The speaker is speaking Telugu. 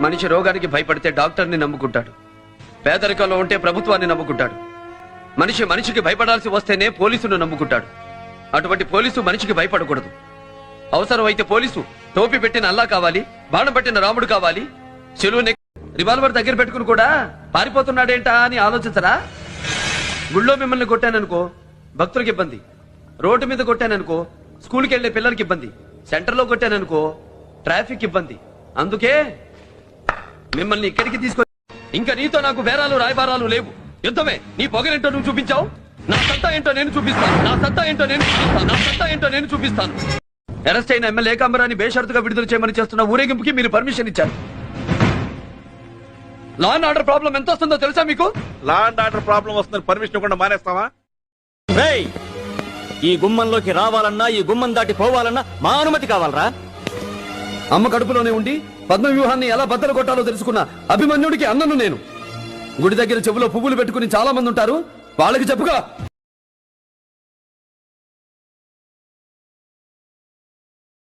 మనిషి రోగానికి భయపడితే డాక్టర్ని నమ్ముకుంటాడు. పేదరికంలో ఉంటే ప్రభుత్వాన్ని నమ్ముకుంటాడు. మనిషి మనిషికి భయపడాల్సి వస్తేనే పోలీసును నమ్ముకుంటాడు. అటువంటి పోలీసు మనిషికి భయపడకూడదు. అవసరమైతే పోలీసు టోపీ పెట్టిన అల్లా కావాలి బాణం పెట్టిన రాముడు కావాలి చెలువుని రివాల్వర్ దగ్గర పెట్టుకుని కూడా పారిపోతున్నాడేంటా అని ఆలోచించరా? గుళ్ళో మిమ్మల్ని కొట్టాననుకో భక్తులకు ఇబ్బంది. రోడ్డు మీద కొట్టాననుకో స్కూల్కి వెళ్ళే పిల్లలకి ఇబ్బంది. సెంటర్లో కొట్టాననుకో ట్రాఫిక్ ఇబ్బంది. అందుకే మిమ్మల్ని ఇక్కడికి తీసుకొ ఇంకా నీతో నాకు బేరాలు రాయబారాలు లేవు. యుద్ధమే. నీ పొగరేంటో నువ్వు చూపించావు? నా సత్తా ఏంటో నేను చూపిస్తాను. నా సత్తా ఏంటో నేను చూపిస్తాను. నా సత్తా ఏంటో నేను చూపిస్తాను. అరెస్ట్ అయిన ఎమ్మెల్యే ఏకాంబరాన్ని బేషరతుగా విడుదల చేయమని చేస్తున్న ఊరేగింపుకి మీరు పర్మిషన్ ఇచ్చారు. లా అండ్ ఆర్డర్ ప్రాబ్లం ఎంత వస్తుందో తెలుసా మీకు? లా అండ్ ఆర్డర్ ప్రాబ్లం వస్తుందని పర్మిషన్ ఇవ్వకుండా మానేస్తావా? రేయ్! ఈ గుమ్మంలోకి రావాలన్నా ఈ గుమ్మం దాటి పోవాలన్నా మా అనుమతి కావాలరా? అమ్మ కడుపులోనే ఉండి పద్మ వ్యూహాన్ని ఎలా బద్దలు కొట్టాలో తెలుసుకున్న అభిమన్యుడికి అన్నను నేను. గుడి దగ్గర చెవులో పువ్వులు పెట్టుకుని చాలా మంది ఉంటారు. వాళ్ళకి చెప్పుగా